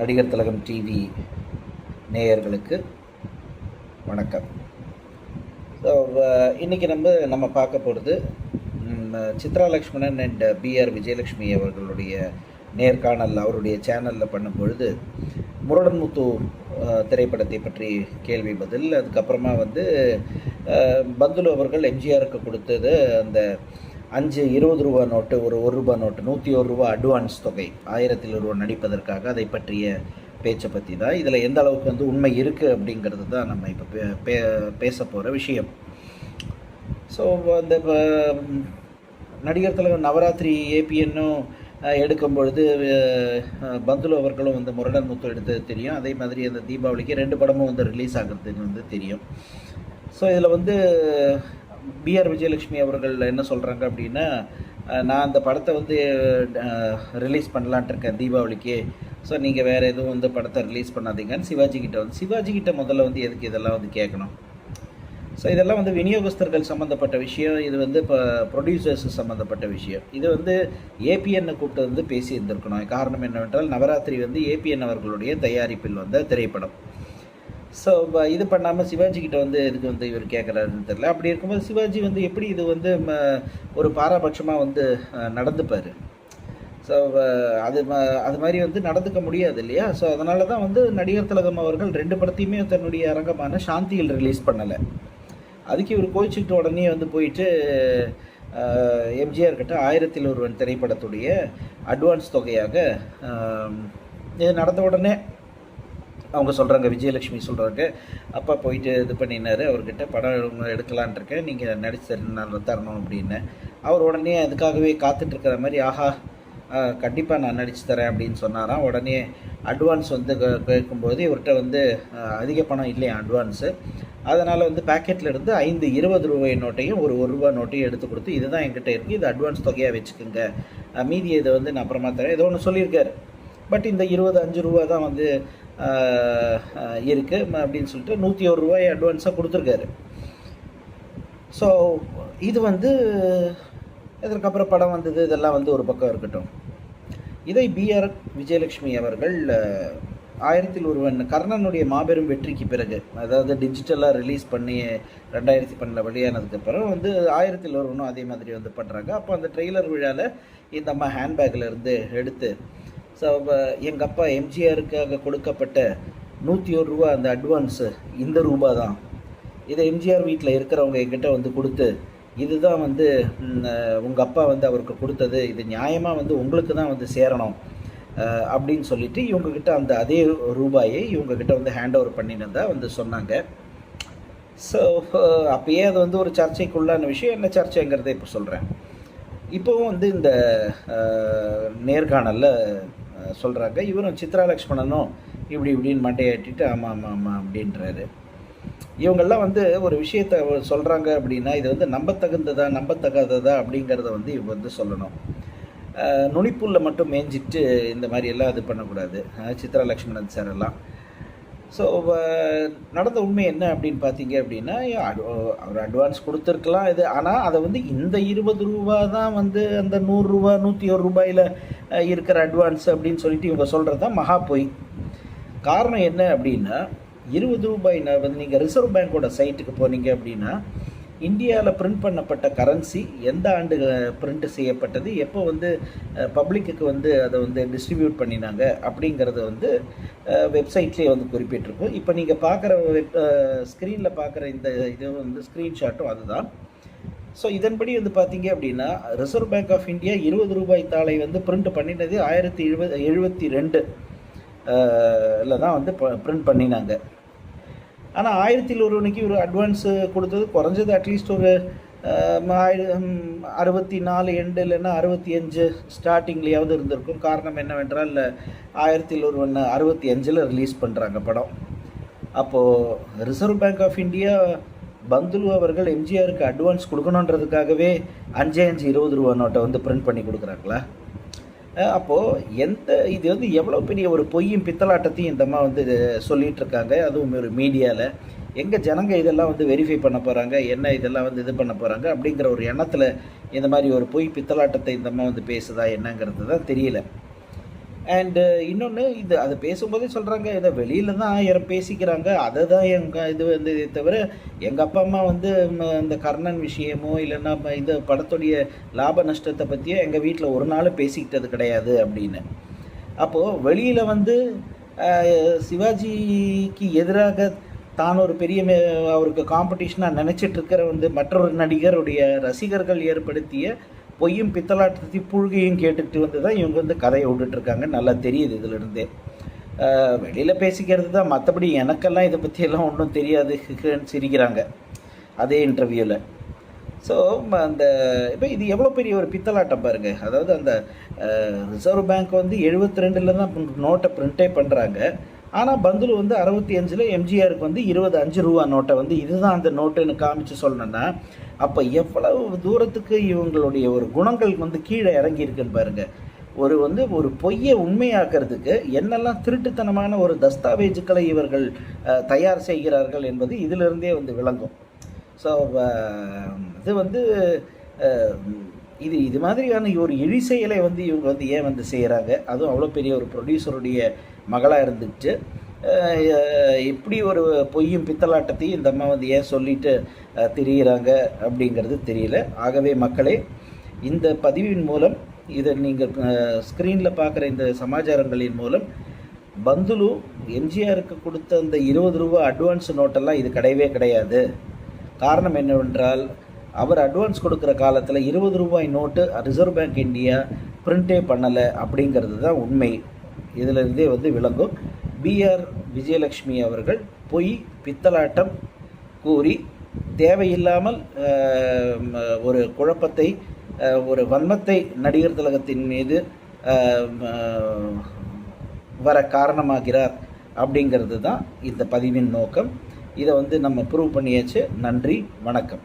நடிகர் திலகம் டிவி நேயர்களுக்கு வணக்கம். ஸோ இன்றைக்கி நம்ம நம்ம பார்க்க போகிறது சித்ரா லக்ஷ்மணன் அண்ட் பிஆர் விஜயலட்சுமி அவர்களுடைய நேர்காணல் அவருடைய சேனலில் பண்ணும் பொழுது முரடன்முத்து திரைப்படத்தை பற்றி கேள்வி பதில் அதுக்கப்புறமா வந்து பந்துலு அவர்கள் எம்ஜிஆருக்கு கொடுத்தது அந்த அஞ்சு இருபது ரூபா நோட்டு ஒரு ஒரு ரூபா நோட்டு நூற்றி ஒரு ரூபா அட்வான்ஸ் தொகை ஆயிரத்தில் ரூபா நடிப்பதற்காக அதை பற்றிய பேச்சை பற்றி தான். இதில் எந்த அளவுக்கு வந்து உண்மை இருக்குது அப்படிங்கிறது தான் நம்ம இப்போ பே பே பேச போகிற விஷயம். ஸோ அந்த இப்போ நடிகர் தலைவர் நவராத்திரி ஏபிஎன்னும் எடுக்கும் பொழுது பந்துலு அவர்களும் வந்து முரடன் முத்து எடுத்தது தெரியும். அதே மாதிரி அந்த தீபாவளிக்கு ரெண்டு படமும் வந்து ரிலீஸ் ஆகிறதுக்கு வந்து தெரியும். ஸோ இதில் வந்து பிஆர் விஜயலட்சுமி அவர்கள் என்ன சொல்கிறாங்க அப்படின்னா நான் அந்த படத்தை வந்து ரிலீஸ் பண்ணலான்ட்டு இருக்கேன் தீபாவளிக்கு. ஸோ நீங்கள் வேறு எதுவும் வந்து படத்தை ரிலீஸ் பண்ணாதீங்கன்னு சிவாஜி கிட்ட வந்து சிவாஜி கிட்ட முதல்ல வந்து எதுக்கு இதெல்லாம் வந்து கேட்கணும்? ஸோ இதெல்லாம் வந்து விநியோகஸ்தர்கள் சம்மந்தப்பட்ட விஷயம். இது வந்து இப்போ ப்ரொடியூசர்ஸ் சம்மந்தப்பட்ட விஷயம். இது வந்து ஏபிஎன்னை கூப்பிட்டு வந்து பேசி இருந்திருக்கணும் காரணம் என்னவென்றால் நவராத்திரி வந்து ஏபிஎன் அவர்களுடைய தயாரிப்பில் வந்த திரைப்படம். ஸோ இது பண்ணாமல் சிவாஜி கிட்ட வந்து எதுக்கு வந்து இவர் கேட்குறாருன்னு தெரியல. அப்படி இருக்கும்போது சிவாஜி வந்து எப்படி இது வந்து ஒரு பாரபட்சமாக வந்து நடந்துப்பார்? ஸோ அது அது மாதிரி வந்து நடந்துக்க முடியாது இல்லையா? ஸோ அதனால தான் வந்து நடிகர் திலகம் அவர்கள் ரெண்டு படத்தையுமே தன்னுடைய அரங்கமான சாந்தியில் ரிலீஸ் பண்ணலை. அதுக்கு இவர் கோச்சிக்கிட்டு உடனே வந்து போயிட்டு எம்ஜிஆர் கிட்ட ஆயிரத்தில் ஒருவன் திரைப்படத்துடைய அட்வான்ஸ் தொகையாக இது நடந்த உடனே அவங்க சொல்கிறாங்க விஜயலட்சுமி சொல்கிறாங்க அப்பா போயிட்டு இது பண்ணினாரு அவர்கிட்ட படம் எடுக்கலான் இருக்கேன். நீங்கள் நடிச்சு நான் தரணும் அப்படின்னு. அவர் உடனே அதுக்காகவே காத்துட்ருக்கிற மாதிரி ஆஹா கண்டிப்பாக நான் நடிச்சு தரேன் அப்படின்னு சொன்னாராம். உடனே அட்வான்ஸ் வந்து கே- கேட்கும்போது இவர்கிட்ட வந்து அதிக பணம் இல்லையா அட்வான்ஸு. அதனால் வந்து பேக்கெட்டில் இருந்து ஐந்து இருபது ரூபாய் நோட்டையும் ஒரு ஒரு ரூபா நோட்டையும் எடுத்து கொடுத்து இதுதான் என்கிட்ட இருக்குது இது அட்வான்ஸ் தொகையாக வச்சுக்கோங்க. மீதி இதை வந்து நான் அப்புறமா தரேன். ஏதோ ஒன்று சொல்லியிருக்காரு. பட் இந்த இருபது அஞ்சு ரூபா தான் வந்து இருக்குது அப்படின்னு சொல்லிட்டு நூற்றி ஒரு ரூபாய் அட்வான்ஸாக கொடுத்துருக்காரு. ஸோ இது வந்து இதற்கப்புறம் படம் வந்தது இதெல்லாம் வந்து ஒரு பக்கம் இருக்கட்டும். இதை பிஆர் விஜயலட்சுமி அவர்கள் ஆயிரத்தில் ஒருவன் கர்ணனுடைய மாபெரும் வெற்றிக்கு பிறகு அதாவது டிஜிட்டலாக ரிலீஸ் பண்ணி ரெண்டாயிரத்தி பன்னெண்டில் வெளியானதுக்கு பிறகு வந்து ஆயிரத்தில் ஒருவனும் அதே மாதிரி வந்து பண்ணுறாங்க அப்போ அந்த ட்ரெய்லர் விழாவில் இந்த அம்மா ஹேண்ட்பேக்கில் இருந்து எடுத்து ஸோ எங்கள் அப்பா எம்ஜிஆருக்காக கொடுக்கப்பட்ட நூற்றி ஒரு ரூபா அந்த அட்வான்ஸு இந்த ரூபா தான் இதை எம்ஜிஆர் வீட்டில் இருக்கிறவங்க என்கிட்ட வந்து கொடுத்து இதுதான் வந்து உங்கள் அப்பா வந்து அவருக்கு கொடுத்தது இது நியாயமாக வந்து உங்களுக்கு தான் வந்து சேரணும் அப்படின்னு சொல்லிட்டு இவங்கக்கிட்ட அந்த அதே ரூபாயை இவங்கக்கிட்ட வந்து ஹேண்ட் ஓவர் பண்ணினதா வந்து சொன்னாங்க. ஸோ அப்பயே அது வந்து ஒரு சர்ச்சைக்குள்ளான விஷயம் என்ன சர்ச்சைங்கிறத இப்போ சொல்கிறேன் இப்போவும் வந்து இந்த நேர்காணலில் சொல்கிறாங்க இவரும் சித்ரா லக்ஷ்மணனும் இப்படி இப்படின்னு மண்டையாட்டிட்டு ஆமாம் ஆமாம் ஆமாம் அப்படின்றாரு. இவங்கெல்லாம் வந்து ஒரு விஷயத்த சொல்கிறாங்க அப்படின்னா இது வந்து நம்பத்தகுந்ததா நம்பத்தகாததா அப்படிங்கிறத வந்து இவங்க வந்து சொல்லணும். நுனிப்புல்ல மட்டும் மேய்ஞ்சிட்டு இந்த மாதிரி எல்லாம் இது பண்ணக்கூடாது. சித்ரா லக்ஷ்மணன் சார் எல்லாம். ஸோ நடந்த உண்மை என்ன அப்படின்னு பார்த்தீங்க அப்படின்னா அவர் அட்வான்ஸ் கொடுத்துருக்கலாம் இது. ஆனால் அதை வந்து இந்த இருபது ரூபா தான் வந்து அந்த நூறுரூவா நூற்றி ஒரு ரூபாயில் இருக்கிற அட்வான்ஸ் அப்படின்னு சொல்லிட்டு இவங்க சொல்கிறது தான் மகா பொய். காரணம் என்ன அப்படின்னா இருபது ரூபாய் நான் வந்து நீங்கள் ரிசர்வ் பேங்க்கோட சைட்டுக்கு போனீங்க அப்படின்னா இந்தியாவில் பிரிண்ட் பண்ணப்பட்ட கரன்சி எந்த ஆண்டு பிரிண்ட் செய்யப்பட்டது? எப்போ வந்து பப்ளிக்குக்கு வந்து அதை வந்து டிஸ்ட்ரிபியூட் பண்ணினாங்க? அப்படிங்கிறத வந்து வெப்சைட்லேயே வந்து குறிப்பிட்டிருக்கும். இப்போ நீங்கள் பார்க்குற வெப் ஸ்க்ரீனில் பார்க்குற இந்த இது வந்து ஸ்க்ரீன்ஷாட்டும் அதுதான். ஸோ இதன்படி வந்து பார்த்தீங்க அப்படின்னா ரிசர்வ் பேங்க் ஆஃப் இந்தியா இருபது ரூபாய் தாளை வந்து பிரிண்ட் பண்ணினது ஆயிரத்தி எழுபது எழுபத்தி ரெண்டு தான் வந்து பிரிண்ட் பண்ணினாங்க. ஆனால் ஆயிரத்தில் ஒருவனுக்கு ஒரு அட்வான்ஸ் கொடுத்தது. குறைஞ்சது அட்லீஸ்ட் ஒரு அறுபத்தி நாலு எண்டு இல்லைன்னா அறுபத்தி அஞ்சு ஸ்டார்டிங்லேயாவது இருந்திருக்கும். காரணம் என்னவென்றால் ஆயிரத்தில் ஒருவன் அறுபத்தி அஞ்சில் ரிலீஸ் பண்ணுறாங்க படம். அப்போது Reserve Bank of India Panthulu அவர்கள் எம்ஜிஆருக்கு அட்வான்ஸ் கொடுக்கணுன்றதுக்காகவே அஞ்சே அஞ்சு இருபது ரூபா நோட்டை வந்து பிரிண்ட் பண்ணி கொடுக்குறாங்களா? அப்போது எந்த இது வந்து எவ்வளோ பெரிய ஒரு பொய்யும் பித்தலாட்டத்தையும் இந்த அம்மா வந்து சொல்லிகிட்டு இருக்காங்க அதுவும் ஒரு மீடியாவில் எங்கள் ஜனங்க இதெல்லாம் வந்து வெரிஃபை பண்ண போகிறாங்க என்ன இதெல்லாம் வந்து இது பண்ண போகிறாங்க அப்படிங்கிற ஒரு எண்ணத்தில் இந்த மாதிரி ஒரு பொய் பித்தலாட்டத்தை இந்த அம்மா வந்து பேசுதா என்னங்கிறது தான் தெரியல. அண்டு uh, இன்னொன்று இது அதை பேசும்போதே சொல்கிறாங்க இதை வெளியில் தான் ஆயிரம் பேசிக்கிறாங்க அதை தான் எங்கள் இது வந்து இதை தவிர எங்கள் அப்பா அம்மா வந்து இந்த கர்ணன் விஷயமோ இல்லைன்னா இது படத்துடைய லாப நஷ்டத்தை பற்றியோ எங்கள் வீட்டில் ஒரு நாள் பேசிக்கிட்டது கிடையாது அப்படின்னு. அப்போது வெளியில் வந்து சிவாஜிக்கு எதிராக தான் ஒரு பெரிய அவருக்கு காம்படிஷனாக நினச்சிட்டு இருக்கிற வந்து மற்றொரு நடிகருடைய ரசிகர்கள் ஏற்படுத்திய பொய்யும் பித்தலாட்டத்தையும் புழுகையும் கேட்டுக்கிட்டு வந்து தான் இவங்க வந்து கதையை விட்டுட்ருக்காங்க நல்லா தெரியுது இதிலிருந்தே. வெளியில் பேசிக்கிறது தான் மற்றபடி எனக்கெல்லாம் இதை பற்றியெல்லாம் ஒன்றும் தெரியாது. சிரிக்கிறாங்க அதே இன்டர்வியூவில் ஸோ அந்த இப்போ இது எவ்வளோ பெரிய ஒரு பித்தலாட்டம் பாருங்கள் அதாவது அந்த ரிசர்வ் பேங்க் வந்து எழுபத்தி ரெண்டில் தான் நோட்டை ப்ரிண்டே பண்ணுறாங்க ஆனால் பந்துலு வந்து அறுபத்தி அஞ்சில் எம்ஜிஆருக்கு வந்து இருபது அஞ்சு ரூபா நோட்டை வந்து இதுதான் அந்த நோட்டுன்னு காமிச்சு சொல்லணும்னா அப்போ எவ்வளவு தூரத்துக்கு இவங்களுடைய ஒரு குணங்கள் வந்து கீழே இறங்கி இருக்குன்னு பாருங்க. ஒரு வந்து ஒரு பொய்யை உண்மையாக்கிறதுக்கு என்னெல்லாம் திருட்டுத்தனமான ஒரு தஸ்தாவேஜுக்களை இவர்கள் தயார் செய்கிறார்கள் என்பது இதிலிருந்தே வந்து விளங்கும். ஸோ இது வந்து இது இது மாதிரியான ஒரு இழி செயலை வந்து இவங்க வந்து ஏன் வந்து செய்கிறாங்க அதுவும் அவ்வளோ பெரிய ஒரு ப்ரொடியூசருடைய மகளாக இருந்துச்சு. இப்படி ஒரு பொய்யும் பித்தலாட்டத்தையும் இந்த அம்மா வந்து ஏன் சொல்லிட்டு அஹ், திரியிறாங்க அப்படிங்கிறது தெரியல. ஆகவே மக்களே இந்த பதிவின் மூலம் இதை நீங்கள் ஸ்க்ரீனில் பார்க்குற இந்த சமாச்சாரங்களின் மூலம் பந்துலு எம்ஜிஆருக்கு கொடுத்த அந்த இருபது ரூபா அட்வான்ஸ் நோட்டெல்லாம் இது கிடையவே கிடையாது. காரணம் என்னவென்றால் அவர் அட்வான்ஸ் கொடுக்குற காலத்தில் இருபது ரூபாய் நோட்டு ரிசர்வ் பேங்க் இந்தியா பிரிண்டே பண்ணலை அப்படிங்கிறது தான் உண்மை. இதிலிருந்தே வந்து விளங்கும். பிஆர் விஜயலட்சுமி அவர்கள் பொய் பித்தலாட்டம் கூறி தேவையில்லாமல் ஒரு குழப்பத்தை ஒரு வன்மத்தை நடிகர் திலகத்தின் மீது வர காரணமாகிறார் அப்படிங்கிறது தான் இந்த பதிவின் நோக்கம். இதை வந்து நம்ம ப்ரூவ் பண்ணியாச்சு. நன்றி வணக்கம்.